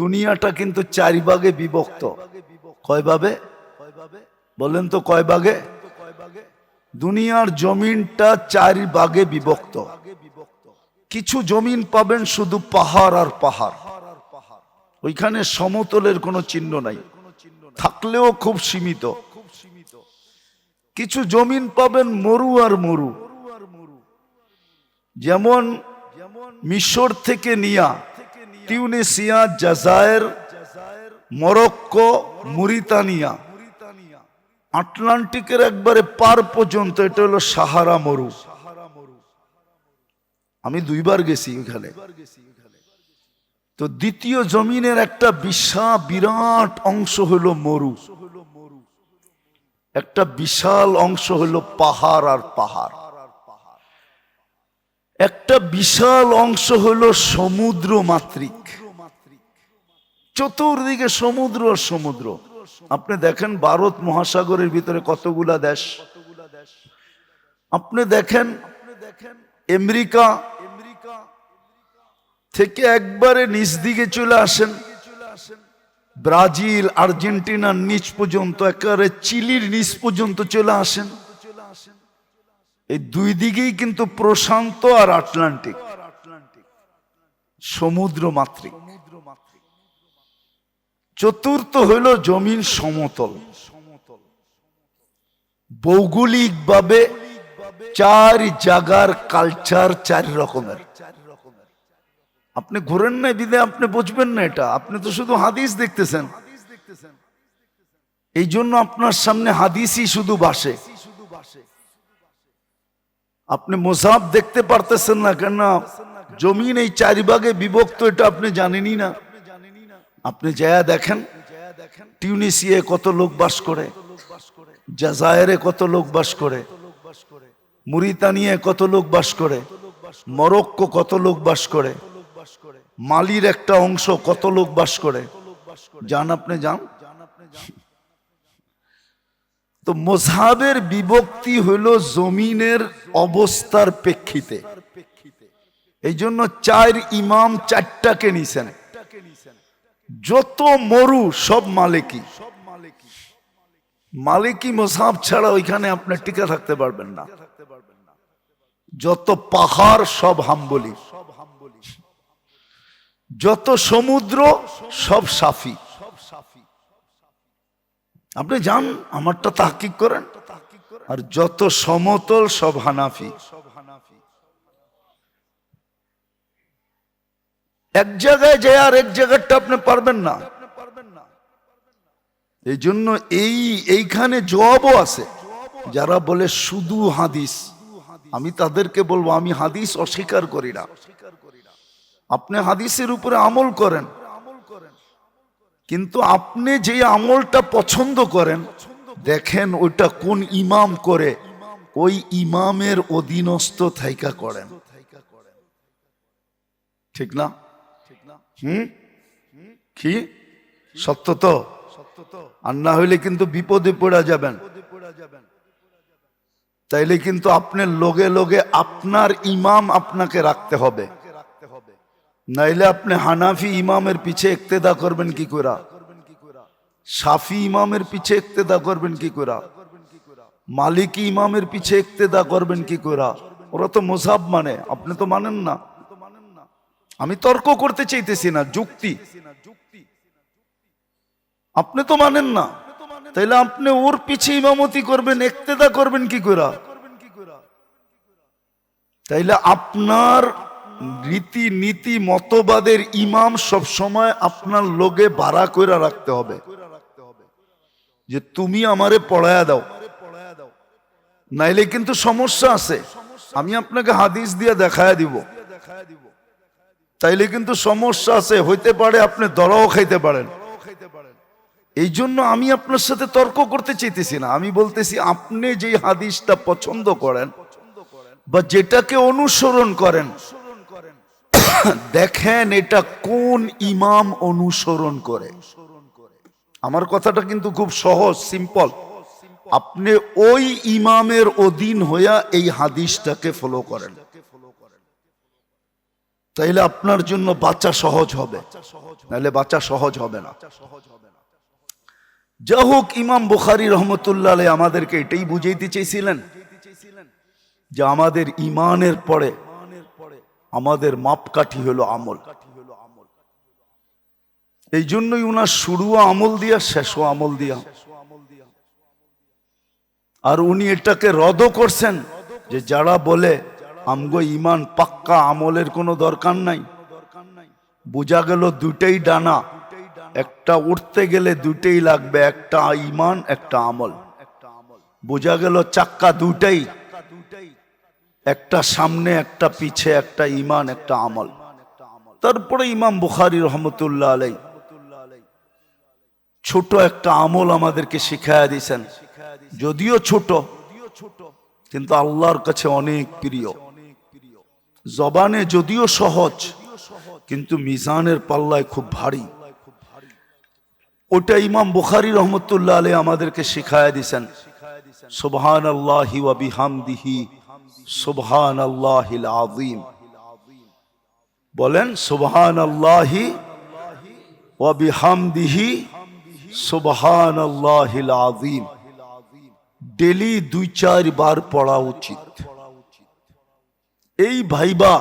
দুনিয়াটা কিন্তু চার ভাগে বিভক্ত। কয় ভাবে বলেন তো কয় ভাগে? দুনিয়ার জমিনটা চার ভাগে বিভক্ত। কিছু জমিন পাবেন শুধু পাহাড় আর পাহাড়। ওইখানে সমতলের কোনো চিহ্ন নাই। থাকলেও খুব সীমিত। কিছু জমিন পাবেন মরু আর মরু। যেমন মিশর থেকে নিয়া টিউনেসিয়া জাজায়ের, মরক্কো, মুরিতানিয়া। আটলান্টিকের একবারে পার পর্যন্ত এটা হলো সাহারা মরু। আমি দুইবার গেছি ওইখানে তো দ্বিতীয় জমিনের একটা বিশাল বিরাট অংশ হলো মরু। একটা বিশাল অংশ হলো পাহাড় আর পাহাড়। একটা বিশাল অংশ হলো সমুদ্র মাত্রিক চতুর্দিকে সমুদ্র আর সমুদ্র। আপনি দেখেন ভারত মহাসাগরের ভিতরে কতগুলা দেশ। আপনি দেখেন আমেরিকা থেকে একবারে নিচ দিকে চলে আসেন। ব্রাজিল আর্জেন্টিনার নিচ পর্যন্ত, একেবারে চিলির নিচ পর্যন্ত চলে আসেন। এই দুই দিকেই কিন্তু প্রশান্ত আর আটলান্টিক। সমুদ্র মাতৃক। চতুর্থ হইল জমিন সমতল। সমতল ভৌগোলিকভাবে চার জাগার কালচার চার রকমের। আপনি ঘুরেন না বিদে আপনি বুঝবেন না এটা। আপনি তো শুধু হাদিস দেখতেছেন। এই জন্য আপনার সামনে হাদিসই শুধু বাসে আপনি মোসাব দেখতে পারতেছেন না কেন? জমিন এই চারিভাগে বিভক্ত, এটা আপনি জানেনই না। আপনি যায়া দেখেন, টিউনিসিয়ায় কত লোক বাস করে, জাজায়েরে কত লোক বাস করে মুরিতানিয়ে কত লোক বাস করে, মরক্কো কত লোক বাস করে, মালির একটা অংশ কত লোক বাস করে। যান আপনি, যান। তো মোজহাবের বিভক্তি হইল জমিনের অবস্থার প্রেক্ষিতে। এই জন্য চার ইমাম চারটাকে নিছেন। যত মরু, সব মালিকি মালিকি মোসাব ছাড়া ওইখানে আপনি টিকে থাকতে পারবেন না। যত পাহাড়, সব হাম্বলি। যত সমুদ্র, সব সাফি। আপনি যান, আমারটা তাহকিক করেন। আর যত সমতল, সব হানাফি। এক জায়গায় যায় আর এক জায়গাটা আপনি পারবেন না। এই জন্য এই, এইখানে জবাবও আছে। যারা বলে শুধু হাদিস, আমি তাদেরকে বলব, আমি হাদিস অস্বীকার করি না। আপনি হাদিসের উপরে আমল করেন। কিন্তু আপনি যে আমলটা পছন্দ করেন, দেখেন ওইটা কোন ইমাম করে, ওই ইমামের অধীনস্থ থাইকা করেন। ঠিক না? হুম? কি? সত্য তো? আর না হইলে কিন্তু বিপদে পড়া যাবেন। তাইলে কিন্তু আপনার লোগে লোগে আপনার ইমাম আপনাকে রাখতে হবে। নাইলে আপনি হানাফি ইমামের পিছে ইক্তেদা করবেন কি করে সাফি ইমামের পিছে ইক্তেদা করবেন কি করে মালিকি ইমামের পিছে ইক্তেদা করবেন কি করে ওরা তো মোসাব মানে আপনি তো মানেন না। আমি তর্ক করতে চাইতেছি না, যুক্তি। আপনি তো মানেন না। তাইলে আপনি ওর পিছে ইমামতি করবেন একতেদা করবেন কি করে তাইলে আপনার রীতি নীতি মতবাদের ইমাম সব সময় আপনার লোকে বাড়া করে রাখতে হবে। যে তুমি আমারে পড়ায়া দাও। নাইলে কিন্তু সমস্যা আছে। আমি আপনাকে হাদিস দিয়ে দেখায় দিব। তাইলে কিন্তু সমস্যা আছে। হইতে পারে আপনি দরাও খাইতে পারেন। এই জন্য আমি আপনার সাথে তর্ক করতে চাইতেছি না। আমি বলতেছি, আপনি যে হাদিসটা পছন্দ করেন বা যেটাকে অনুসরণ করেন দেখেন এটা কোন ইমাম অনুসরণ করে। আমার কথাটা কিন্তু খুব সহজ সিম্পল আপনি ওই ইমামের অধীন হইয়া এই হাদিসটাকে ফলো করেন। তাইলে আপনার জন্য বাচ্চা সহজ হবে। নাহলে বাচ্চা সহজ হবে না। যা হোক ইমাম বুখারি রহমতুল্লাহ আমাদেরকে এটাই বুঝাইতে চেয়েছিলেন যে আমাদের ইমানের পরে আমাদের মাপকাঠি হলো আমল। এই জন্যই উনার শুরু আমল দিয়া শেষও আমল দিয়া। আর উনি এটাকে রদও করছেন যে যারা বলে, আমগো ইমান পাক্কা আমলের কোনো দরকার নাই। বোঝা গেল দুটেই ডানা। একটা উঠতে গেলে দুটেই লাগবে, একটা ইমান একটা আমল। বোঝা গেল চাক্কা দুটাই একটা সামনে, একটা পিছে, একটা ইমান একটা আমল। তারপরে ইমাম বুখারি রহমতুল্লাহ আলাই ছোট একটা আমল আমাদেরকে শিখাইয়া দিয়েছেন। যদিও ছোট, কিন্তু আল্লাহর কাছে অনেক প্রিয়। জবানে যদিও সহজ, কিন্তু মিজানের পাল্লায় খুব ভারী। ওটা ইমাম বুখারি রহমতুল্লাহ আলী আমাদেরকে শিখাইয়া দিছেন সুবহান আল্লাহি ওয়া বিহামদিহি। সুবহান আল্লাহিল আযীম। বলেন সুবহান আল্লাহি ওয়া বিহামদিহি সুবহান আল্লাহিল আযীম। ডেলি দুই চার বার পড়া উচিত। এই ভাইবা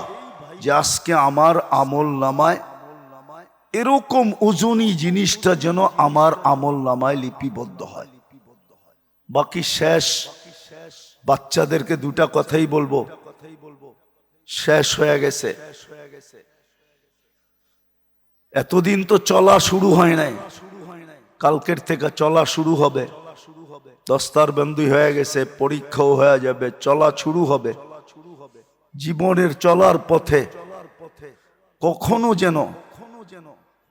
যে আজকে আমার আমল নামায়, এরকম ওজনী জিনিসটা যেন আমার আমল নামায় লিপিবদ্ধ হয়। বাকি শেষ বাচ্চাদেরকে দুটা কথাই বলব। শেষ হয়ে গেছে। এতদিন তো চলা শুরু হয় নাই। কালকের থেকে চলা শুরু হবে। দস্তার বন্দি হয়ে গেছে, পরীক্ষাও হয়ে যাবে, চলা শুরু হবে। জীবনের চলার পথে কখনো যেন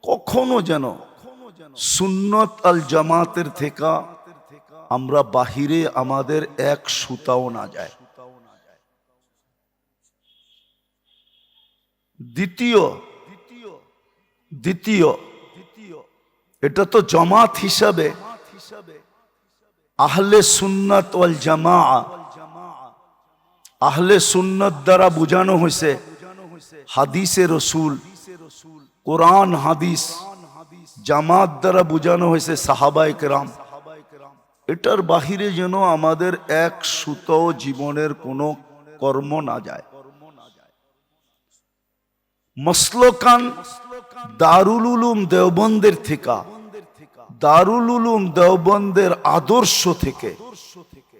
কখনো যেন সুন্নত আল জামাতের থেকে আমরা বাহিরে আমাদের এক সুতাও না যায়। দ্বিতীয় দ্বিতীয়, এটা তো জমাত হিসাবে, আহলে সুন্নত ওয়াল জামা আহলে সুন্নত দ্বারা বোঝানো হয়েছে হাদিসে রসুল, কোরআন হাদিস, জামাত দ্বারা বোঝানো হয়েছে সাহাবাই কেরাম। এটার বাহিরে যেন আমাদের এক সুত জীবনের কোনো কর্ম না যায়। মসলকান দারুল উলুম দেওবন্দের থেকে দারুল উলুম দেওবন্দের আদর্শ থেকে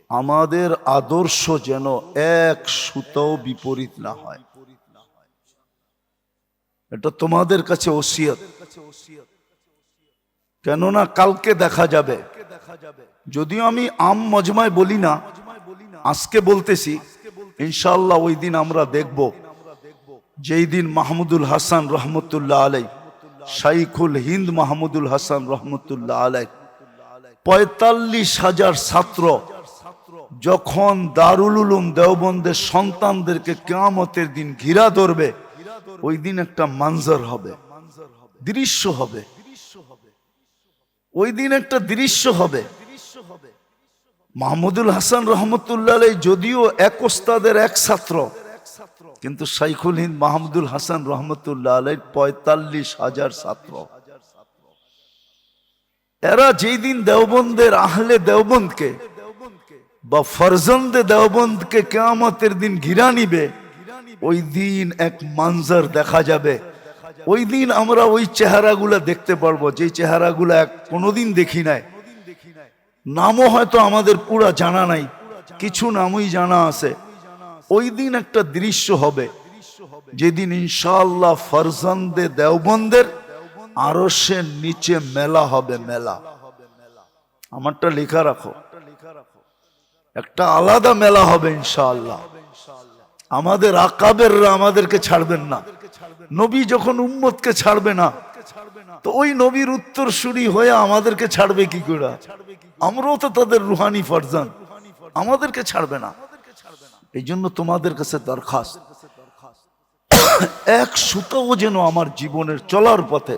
আমাদের আদর্শ যেন এক সুতো বিপরীত না হয়। এটা তোমাদের কাছে ওসিয়ত। কেননা কালকে দেখা যাবে দেখা যাবে যদিও আমি আম মজমায় বলি না, আজকে বলতেছি ইনশাল্লাহ ওই দিন আমরা দেখব, যেই দিন মাহমুদুল হাসান রহমতুল্লাহ আলাই, শাইখুল হিন্দ মাহমুদুল হাসান রহমতুল্লাহ আলাই, পঁয়তাল্লিশ হাজার ছাত্র যখন দারুল উলুম দেওবন্দের সন্তানদেরকে কেয়ামতের দিন ঘিরা ধরবে, ওই দিন একটা মানজার হবে, দৃশ্য হবে। ওই দিন একটা দৃশ্য হবে। মাহমুদুল হাসান রহমতুল্লাহ যদিও এক ওস্তাদের এক ছাত্র, কিন্তু শাইখুল হিন্দ মাহমুদুল হাসান রহমতুল্লাহ আলাই পঁয়তাল্লিশ হাজার ছাত্র। এরা যেই দিন দেওবন্দের আহলে দেওবন্দকে বা ফরজন্দে দেওবন্দকে কেয়ামতের দিন ঘিরা নিবে, ওই দিন এক মানজার দেখা যাবে। ওই দিন আমরা ওই চেহারাগুলা দেখতে পারব যে চেহারাগুলা এক কোনোদিন দেখি নাই। নামও হয়তো আমাদের পুরা জানা নাই, কিছু নামই জানা আছে। ওই দিন একটা দৃশ্য হবে, যেদিন ইনশাল্লাহ ফরজন্দে দেওবন্দের আরও সে নিচে মেলা হবে, মেলা। আমারটা লেখা রাখো। একটা আলাদা মেলা হবে ইনশাআল্লাহ। আমাদের আকাবেররা আমাদেরকে ছাড়বেন না। নবী যখন উম্মতকে ছাড়বে না, তো ওই নবীর উত্তরসূরি হয়ে আমাদেরকে ছাড়বে কি করে? আমরাও তো তাদের রুহানি ফরজান। আমাদেরকে ছাড়বে না। এই জন্য তোমাদের কাছে দরখাস্ত। এক সুতাও যেন আমার জীবনের চলার পথে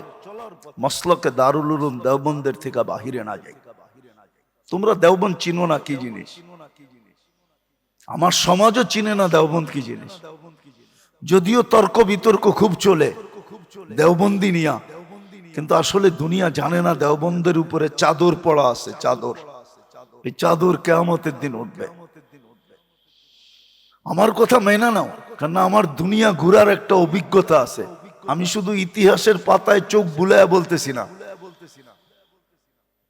মসলকে দারুল উলুম দেওবন্দের থেকে বাহিরে না যাই তোমরা দেওবন্দ চিনো না কি জিনিস? আমার সমাজও চিনে না দেওবন্দ কি জিনিস। যদিও তর্ক বিতর্ক খুব চলে, দেওবন্দি নিয়া কিন্তু আসলে দুনিয়া জানে না, দেওবন্দের উপরে চাদর পড়া আছে, চাদর। এই চাদর কেয়ামতের দিন উঠবে। আমার কথা মেনে নাও কারণ আমার দুনিয়া ঘুরার একটা অভিজ্ঞতা আছে। আমি শুধু ইতিহাসের পাতায় চোখ বুলায় বলতেছি না।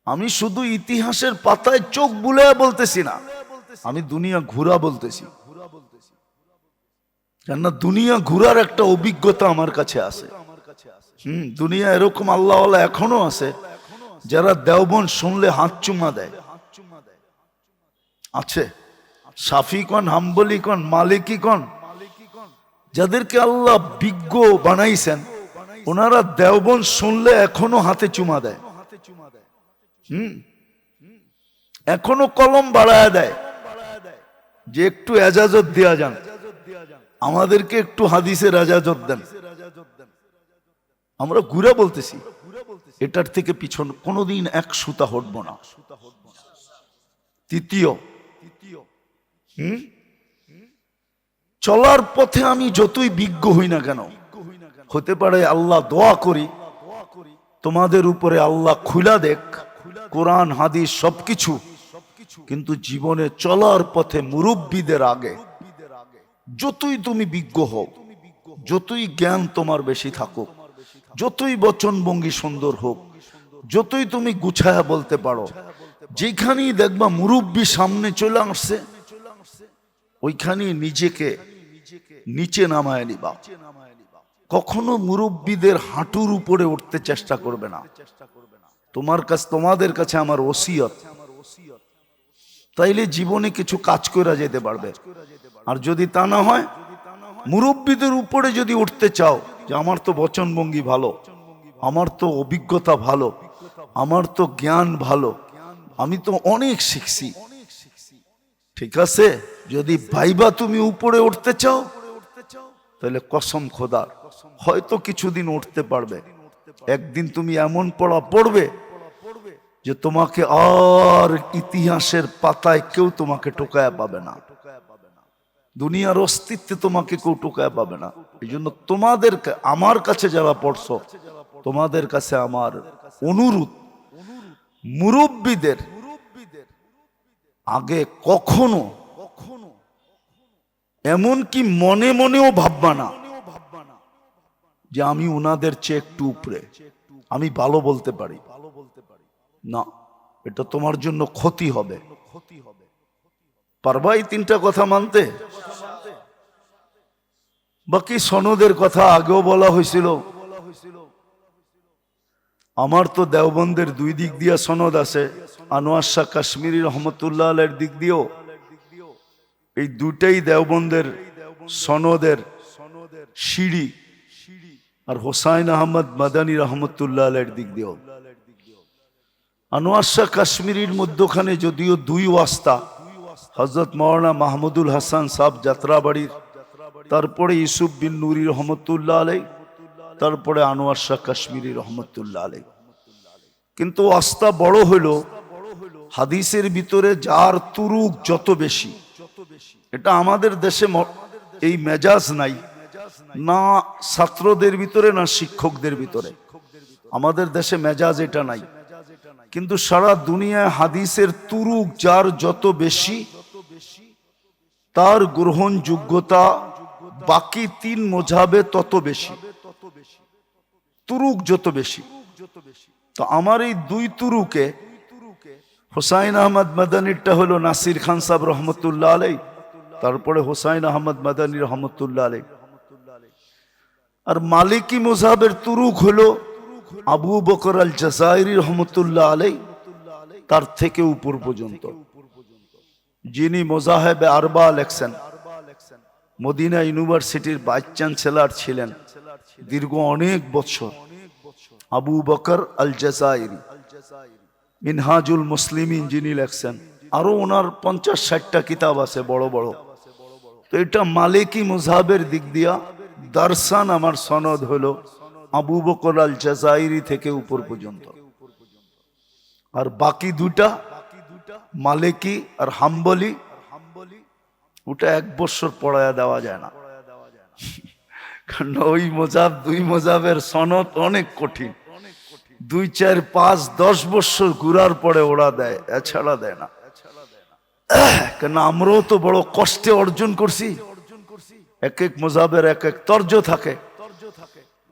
আমি শুধু ইতিহাসের পাতায় চোখ বুলায় বলতেছি না। আমি দুনিয়া ঘুরা বলতেছি। কেননা দুনিয়া ঘুরার একটা অভিজ্ঞতা আমার কাছে আছে। হুম, দুনিয়া এরকম আল্লাহ এখনও আছে, যারা দেওবন শুনলে হাত চুমা দেয়। আছে। সাফি কন হাম্বলি কন মালিকি কন যাদেরকে আল্লাহ বিজ্ঞ বানাইছেন, ওনারা দেওবন শুনলে এখনও হাতে চুমা দেয়। হুম, এখনও কলম বাড়ায় দেয়, যে একটু এজাজত দেয়া যান, আমাদেরকে একটু হাদিসের এজাজত দেন। আমরা ঘুরে বলতেছি, এটার থেকে পিছন কোনোদিন এক সুতা হটব না। তৃতীয় চলার পথে আমি যতই বিজ্ঞ হই না কেন, হতে পারে আল্লাহ দোয়া করি, তোমাদের উপরে আল্লাহ খুলা দেখ, কোরআন, হাদিস সবকিছু, কিন্তু জীবনে চলার পথে মুরব্বীদের আগে, যতই তুমি বিজ্ঞ হও, যতই জ্ঞান তোমার বেশি থাকুক যতই বচনভঙ্গি সুন্দর হোক, যতই তুমি গুছায়া বলতে পারো, যেখানেই দেখবা মুরব্বী সামনে চলে আসছে, ওইখানেই নিজেকে নিচে নামায় নিবা। কখনো মুরব্বীদের হাঁটুর উপরে উঠতে চেষ্টা করবে না। তোমার কাছে, তোমাদের কাছে আমার ওসিয়ত। তাইলে জীবনে কিছু কাজ করা যেতে পারবে। আর যদি তা না হয়, মুরব্বীদের উপরে যদি উঠতে চাও যে আমার তো বচনভঙ্গি ভালো, আমার তো অভিজ্ঞতা ভালো, আমার তো জ্ঞান ভালো, আমি তো অনেক শিখছি। ঠিক আছে? যদি ভাইবা তুমি উপরে উঠতে চাও, তাহলে কসম খোদার, হয়তো কিছুদিন উঠতে পারবে। একদিন তুমি এমন পড়া পড়বে যে তোমাকে আর ইতিহাসের পাতায় কেউ তোমাকে টোকায় পাবে না। দুনিয়ার অস্তিত্বে তোমাকে কেউ টোকায় পাবে না। এই জন্য তোমাদের আমার কাছে যারা পড়ছো, তোমাদের কাছে আমার অনুরোধ, মুরব্বীদের, আগে কখনো এমন কি মনে মনেও ভাববা না যে আমি ওনাদের চেয়ে একটু উপরে। আমি ভালো বলতে পারি। ভালো বলতে পারি না, এটা তোমার জন্য ক্ষতি হবে ক্ষতি হবে। পারবা এই তিনটা কথা মানতে? বাকি সনদের কথা আগেও বলা হয়েছিল। আমার তো দেওবন্দের দুই দিক দিয়া সনদ আছে। আনোয়ার শাহ কাশ্মীরি রহমতুল্লাহ আলের দিক দিয়েও। এই দুটাই দেওবন্দের সনদের সনদের সিঁড়ি আর হোসাইন আহমদ মাদানী রহমতুল্লাহ আলের দিক দিয়েও। আনোয়ার শাহ কাশ্মীরির মধ্যখানে যদিও দুই ওয়াস্তা হজরত মৌলানা মাহমুদুল হাসান সাহ যাত্রাবাড়ির, তারপরে ইসুফ বিন নুরি রহমতুল্লাহ আলাই, তারপরে আনোয়ার শাহ কাশ্মীরি রহমতুল্লাহ আলাই। কিন্তু আস্থা বড় হলো, হাদিসের ভিতরে যার তুরুক যত বেশি, এটা আমাদের দেশে এই মেজাজ নাই, না ছাত্রদের ভিতরে, না শিক্ষকদের ভিতরে। আমাদের দেশে মেজাজ এটা নাই। কিন্তু সারা দুনিয়ায় হাদিসের তুরুক যার যত বেশি তার গ্রহণযোগ্যতা বাকি তিন মোঝাবে তত বেশি। তুরুক যত বেশি। তো আমার এই দুই তুরুকে হোসাইন আহমদ মাদানিরটা হলো নাসির খান সাহেব রহমতুল্লাহ আলাই তারপরে হোসাইন আহমদ মাদানী রহমতুল্লাহ আলাই আর মালিকি মোজাবের তুরুক হলো আবু বকর আল জাজাইরি রহমতুল্লাহ আলাই তার থেকে উপর পর্যন্ত। যিনি মোজাহেবে আরবা লেখছেন, মদিনা ইউনিভার্সিটির ভাইস চ্যান্সেলর ছিলেন দীর্ঘ অনেক বছর আবু বকর আল জাজাইরি মিনহাজুল মুসলিমিন যিনি লেখছেন, আরও ওনার পঞ্চাশ ষাটটা কিতাব আছে বড় বড়। তো এটা মালিকি মুজাহাবের দিক দিয়া দারসান আমার সনদ হলো আবু বকর আল জাজাইরি থেকে উপর পর্যন্ত। আর বাকি দুটা মালিকি আর হাম্বলি, ওটা এক বছর পড়ায়া দেওয়া যায় না। কারণ ওই মোজাব, দুই মোজাবের সনদ অনেক কঠিন। দুই, চার, পাঁচ, দশ বছর ঘুরার পরে ওরা দেয়, এছাড়া দেয় না। কেন আমরাও তো বড় কষ্টে অর্জন করছি। এক এক মোজাবের এক এক তর্জ থাকে।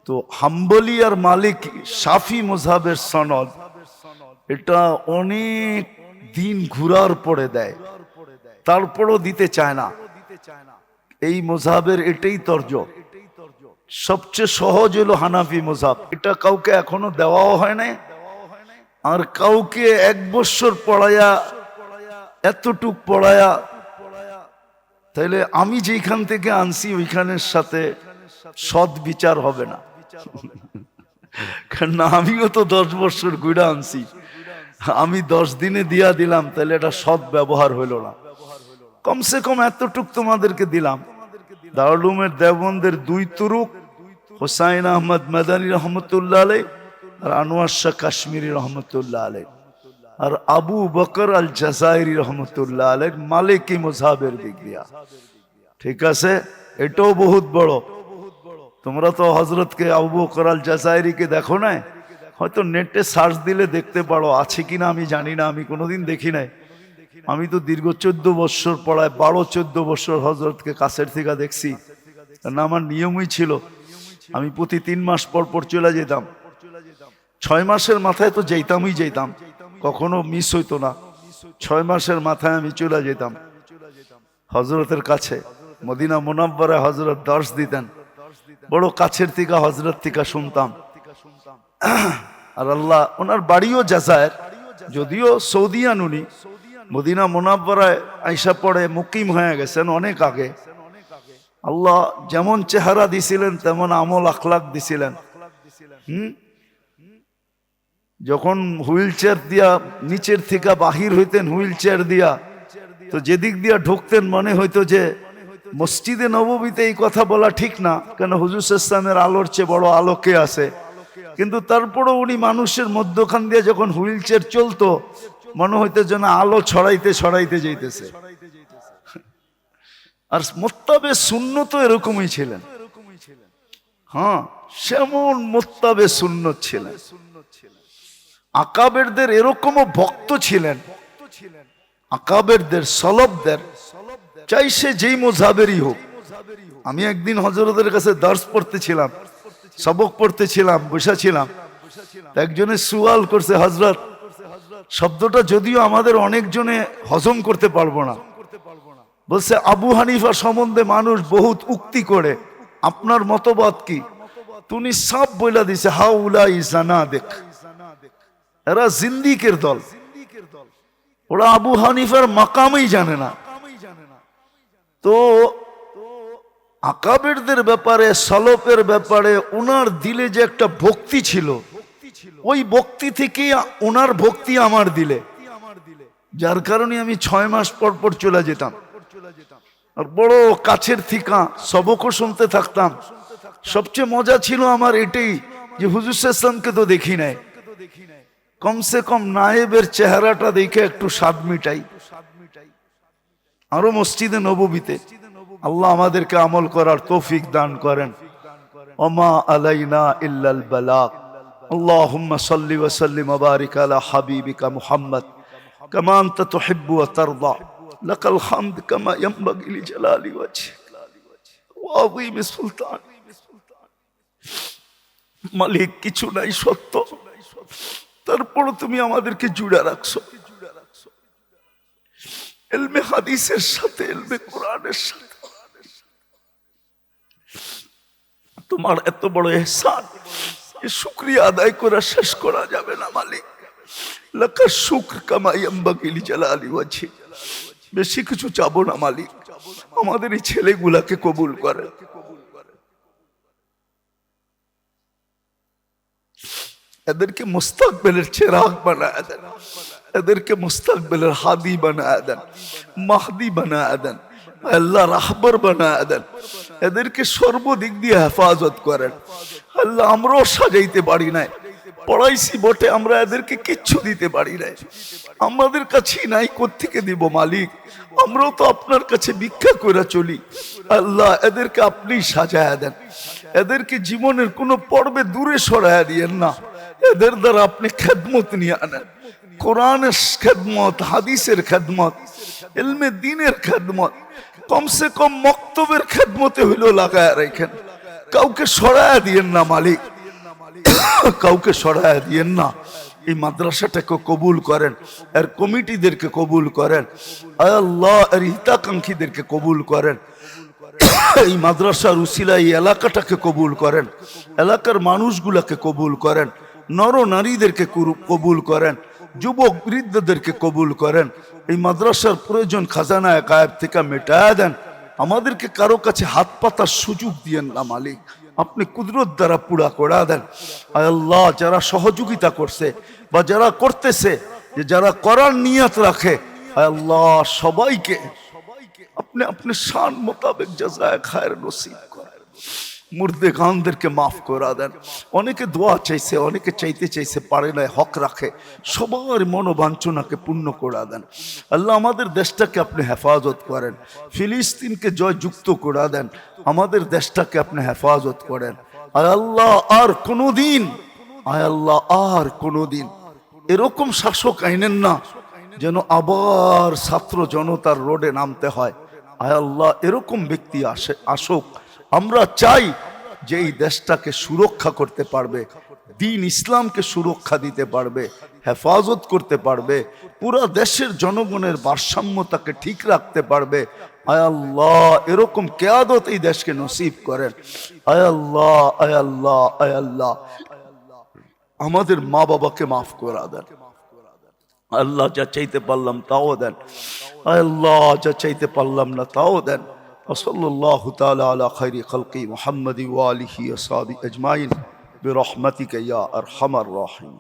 তো হাম্বলি আর মালিক, সাফি মোজাবের সনদ, এটা অনেক দিন ঘুরার পরে দেয়। তারপরও দিতে চায় না। এই মোজাবের এটাই তর্জ। সবচেয়ে সহজ হলো হানাফি মোজাব। এটা কাউকে এখনও দেওয়াও হয় না আর কাউকে এক বছর পড়ায়া, এতটুক পড়ায়া, তাইলে আমি যেখান থেকে আনছি, ওইখানের সাথে সৎ বিচার হবে না। কারণ আমিও তো দশ বছর ঘুরে আনছি। আমি দশ দিনে দিয়া দিলাম, তাহলে এটা সৎ ব্যবহার হইল না। কমসে কম এতটুক তোমাদেরকে দিলাম। দারুলুমের দেবন্দের দুই তুরুক, হোসাইন আহমদ মাদানী রহমতুল্লাহ আলাই আর আনোয়ার শাহ কাশ্মীরি রহমতুল্লাহ আলাই আর আবু বকর আল জাজাইরি রহমতুল্লাহ আলাই মালিকি মোজাবের দিক দিয়া ঠিক আছে? এটাও বহুত বড়। তোমরা তো হজরতকে আবু বকর আল জাজাইরিকে দেখো না হয়তো নেটে সার্চ দিলে দেখতে পারো, আছে কি না আমি জানি না, আমি কোনোদিন দেখি নাই। আমি তো দীর্ঘ চোদ্দ বছর পড়ায় বারো চোদ্দ বছর হজরতকে কাছের থেকে দেখছি। না আমার নিয়মই ছিল। আমি প্রতি তিন মাস পর পর চলে যেতাম। ছয় মাসের মাথায় তো যেতামই যেতাম। কখনো মিস হইতো না। ছয় মাসের মাথায় আমি চলে যেতাম। হজরতের কাছে, মদিনা মোনাব্বরে হজরত দর্শ দিতেন। বড় কাছের থেকে হজরত থেকে শুনতাম। আর আল্লাহ ওনার বাড়িও জাজায়ের, যদিও সৌদিয়ান উনি মদিনা মোনাব্বরায় আইসা পড়ে মুকিম হয়ে গেছেন অনেক আগে। আল্লাহ যেমন চেহারা দিছিলেন, তেমন আমল আখলাক দিছিলেন। হুম? যখন হুইল চেয়ার দিয়া নিচের থেকে বাহির হইতেন, হুইল চেয়ার দিয়া, তো যেদিক দিয়া ঢুকতেন মনে হইতো যে মসজিদে নবমীতে এই কথা বলা ঠিক না, কেন হুজুর ইসলামের আলোর চেয়ে বড় আলোকে আছে। কিন্তু তারপরও উনি মানুষের মধ্যখান দিয়ে যখন হুইল চেয়ার চলতো, মনে হইতে যেন আলো ছড়াইতে ছড়াইতে যাইতেছে। আর মোত্তাবে শূন্য তো এরকমই ছিলেন। হ্যাঁ সেমন মোত্তাবে শূন্য ছিলেন। আকাবেরদের এরকমও ভক্ত ছিলেন। আকাবেরদের সলবদের, চাই সে যেই মোজাবেরই হোক। আমি একদিন হজরতের কাছে দর্শ পড়তেছিলাম। সবক পড়তেছিলাম, বসেছিলাম। একজনে সুয়াল করছে হজরত শব্দটা যদিও আমাদের অনেকজনে হজম করতে পারব না। বলছে, আবু হানিফা সম্বন্ধে মানুষ বহুত উক্তি করে। আপনার মতবাদ কি? তুমি সব বইলা দিছে হা উলাই জানা দেখ এরা জিন্দিকের দল। ওরা আবু হানিফার মাকামই জানে না। তো আকাবেরদের ব্যাপারে সলপের ব্যাপারে ওনার দিলে যে একটা ভক্তি ছিল, ওই ভক্তি থেকে ওনার ভক্তি আমার দিলে। যার কারণে আমি ছয় মাস পর পর চলে যেতাম। আর বড় কাছের থিকা, সবকও শুনতে থাকতাম। সবচেয়ে মজা ছিল আমার এটাই যে হুজুর ইসলামকে তো দেখি নাই। কমসে কম নায়েবের চেহারাটা দেখে একটু স্বাদ মিটাই। আরও মসজিদে নববীতে। আল্লাহ আমাদেরকে আমল করার তৌফিক দান করেন ওমা আলাইনা ইল্লাল বালাগ اللهم صل وسلم وبارك على حبيبك محمد كما أنت تحب وترضى لك الحمد كما ينبغي لجلال وجهك وعظيم سلطان মালিক কিছু নাই সত্য তারপর তুমি আমাদেরকে জুড়ে রাখছো এলমে হাদিসের সাথে এলমে কোরআনের সাথে তোমার এত বড় এহসান। শুক্রিয়া আদায় করা শেষ করা যাবে না, মালিক। লাকা শুক্র কামাই আম্বাকিলি জালালি ওয়াজহি। বেশি কিছু চাবো না, মালিক। আমাদের এই ছেলেগুলাকে কবুল করে। এদেরকে মুস্তাকবেলের চেরাগ বানায় দেন। এদেরকে মুস্তাকবেলের হাদি বানায় দেন। মাহদি বানায় দেন। আল্লাহ রাহবর বানায় দেন। এদেরকে সর্বদিক দিয়ে হেফাজত করেন। আল্লাহ আমরাও সাজাইতে পারি নাই। পড়াইছি বটে, আমরা এদেরকে কিচ্ছু দিতে পারি নাই। আমাদের কাছেই নাই, কোত্থেকে দিব মালিক? আমরাও তো আপনার কাছে ভিক্ষা করে চলি। আল্লাহ এদেরকে আপনি সাজায়া দেন। এদেরকে জীবনের কোনো পর্বে দূরে সরাইয়া দিয়েন না। এদের দ্বারা আপনি খেদমত নিয়ে আনেন। কোরআনের খেদমত, হাদিসের খেদমত এলমে দিনের খেদমত কমসে কম মক্তবের খেদমতে হইল লাগায় রাখেন কাউকে সরায়া দিয়েন না মালিক। কাউকে সরায় দিয়েন না। এই মাদ্রাসাটাকে কবুল করেন, এর কমিটিদেরকে কবুল করেন আল্লাহ, এর হিতাকাঙ্ক্ষীদেরকে কবুল করেন। এই মাদ্রাসার উসিলা এই এলাকাটাকে কবুল করেন, এলাকার মানুষগুলাকে কবুল করেন, নর নারীদেরকে কবুল করেন, যুবক বৃদ্ধদেরকে কবুল করেন এই মাদ্রাসার প্রয়োজন খাজানা গায়েব থেকে মেটায় দেন। আমাদেরকে কারও কাছে হাত পাতার সুযোগ দিয়েন না মালিক। আপনি কুদরত দ্বারা পুরা করা দেন। আল্লাহ, যারা সহযোগিতা করছে বা যারা করতেছে, যে যারা করার নিয়ত রাখে আল্লাহ, সবাইকে আপনি আপনি শান মোতাবেক জাজায় খায়ের নসিব করেন। মুর্দে গানদেরকে মাফ করা দেন। অনেকে দোয়া চাইছে, অনেকে চাইতে চাইছে, পারে না, হক রাখে। সবার মনোবাঞ্ছনাকে পূর্ণ করা দেন। আল্লাহ আমাদের দেশটাকে আপনি হেফাজত করেন। ফিলিস্তিনকে জয়যুক্ত করা দেন। আমাদের দেশটাকে আপনি হেফাজত করেন। আয় আল্লাহ আর কোনোদিন, আয় আল্লাহ আর কোনোদিন এরকম শাসক আইনেন না যেন আবার ছাত্র জনতার রোডে নামতে হয়। আয় আল্লাহ এরকম ব্যক্তি আসে, আসুক। আমরা চাই যে এই দেশটাকে সুরক্ষা করতে পারবে, দিন ইসলামকে সুরক্ষা দিতে পারবে, হেফাজত করতে পারবে, পুরা দেশের জনগণের ভারসাম্যতাকে ঠিক রাখতে পারবে। আয় আল্লাহ, এরকম কেয়াদত এই দেশকে নসিব করেন। আয় আল্লাহ আয় আল্লাহ আয় আল্লাহ। আমাদের মা বাবাকে মাফ করা দেন। আল্লাহ যা চাইতে পারলাম তাও দেন। আল্লাহ, যা চাইতে পারলাম না তাও দেন। وصلى الله تعالى على خير خلق محمد وآله وصحبه أجمعين برحمتك يا أرحم الراحمين.